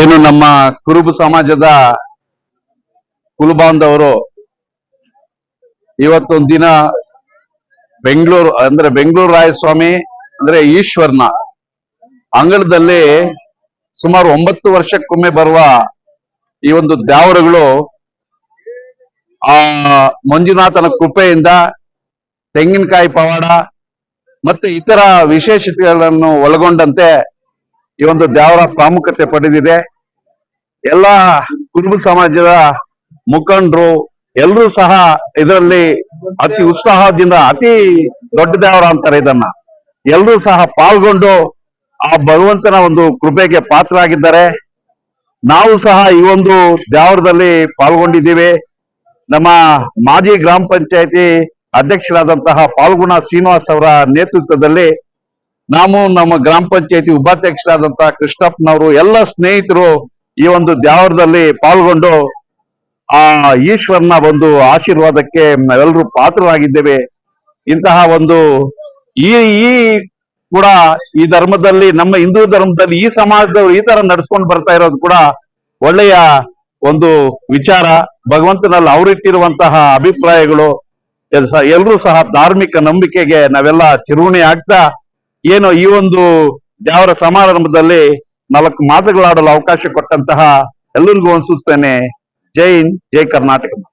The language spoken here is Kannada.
ಏನು ನಮ್ಮ ಕುರುಬು ಸಮಾಜದ ಕುಲಬಾಂಧವರು ಇವತ್ತೊಂದು ದಿನ ಬೆಂಗಳೂರು, ಅಂದ್ರೆ ಬೆಂಗಳೂರು ರಾಯಸ್ವಾಮಿ, ಅಂದ್ರೆ ಈಶ್ವರ್ನ ಅಂಗಳದಲ್ಲಿ ಸುಮಾರು ಒಂಬತ್ತು ವರ್ಷಕ್ಕೊಮ್ಮೆ ಬರುವ ಈ ಒಂದು ದ್ಯಾವರುಗಳು ಆ ಮಂಜುನಾಥನ ಕೃಪೆಯಿಂದ ತೆಂಗಿನಕಾಯಿ ಪವಾಡ ಮತ್ತೆ ಇತರ ವಿಶೇಷತೆಗಳನ್ನು ಒಳಗೊಂಡಂತೆ ಈ ಒಂದು ದೇವರ ಪ್ರಾಮುಖ್ಯತೆ ಪಡೆದಿದೆ. ಎಲ್ಲ ಕುರುಬ ಸಮಾಜದ ಮುಖಂಡರು ಎಲ್ಲರೂ ಸಹ ಇದರಲ್ಲಿ ಅತಿ ಉತ್ಸಾಹದಿಂದ, ಅತಿ ದೊಡ್ಡ ದೇವರ ಅಂತಾರೆ ಇದನ್ನ. ಎಲ್ಲರೂ ಸಹ ಪಾಲ್ಗೊಂಡು ಆ ಭಗವಂತನ ಒಂದು ಕೃಪೆಗೆ ಪಾತ್ರರಾಗಿದ್ದಾರೆ. ನಾವು ಸಹ ಈ ಒಂದು ದ್ಯಾವರದಲ್ಲಿ ಪಾಲ್ಗೊಂಡಿದ್ದೀವಿ. ನಮ್ಮ ಮಾಜಿ ಗ್ರಾಮ ಪಂಚಾಯತಿ ಅಧ್ಯಕ್ಷರಾದಂತಹ ಪಾಲ್ಗುಣ ಶ್ರೀನಿವಾಸ್ ಅವರ ನೇತೃತ್ವದಲ್ಲಿ ನಾವು ನಮ್ಮ ಗ್ರಾಮ ಪಂಚಾಯತಿ ಉಪಾಧ್ಯಕ್ಷರಾದಂತಹ ಕೃಷ್ಣಪ್ಪನವರು ಎಲ್ಲ ಸ್ನೇಹಿತರು ಈ ಒಂದು ದ್ಯಾವರದಲ್ಲಿ ಪಾಲ್ಗೊಂಡು ಆ ಈಶ್ವರನ ಒಂದು ಆಶೀರ್ವಾದಕ್ಕೆ ನಾವೆಲ್ಲರೂ ಪಾತ್ರರಾಗಿದ್ದೇವೆ. ಇಂತಹ ಒಂದು ಈ ಈ ಕೂಡ ಈ ಧರ್ಮದಲ್ಲಿ, ನಮ್ಮ ಹಿಂದೂ ಧರ್ಮದಲ್ಲಿ ಈ ಸಮಾಜದವರು ಈ ತರ ನಡ್ಸ್ಕೊಂಡು ಬರ್ತಾ ಇರೋದು ಕೂಡ ಒಳ್ಳೆಯ ಒಂದು ವಿಚಾರ. ಭಗವಂತನಲ್ಲಿ ಅವರಿಟ್ಟಿರುವಂತಹ ಅಭಿಪ್ರಾಯಗಳು ಎಲ್ಲರೂ ಸಹ ಧಾರ್ಮಿಕ ನಂಬಿಕೆಗೆ ನಾವೆಲ್ಲ ಚಿರುಣಿ ಆಗ್ತಾ ಏನು ಈ ಒಂದು ದೇವರ ಸಮಾರಂಭದಲ್ಲಿ ನಾಲ್ಕು ಮಾತುಗಳಾಡಲು ಅವಕಾಶ ಕೊಟ್ಟಂತಹ ಎಲ್ಲರಿಗೂ ಅನ್ಸುತ್ತೇನೆ. ಜೈ ಹಿಂದ್, ಜೈ ಕರ್ನಾಟಕ.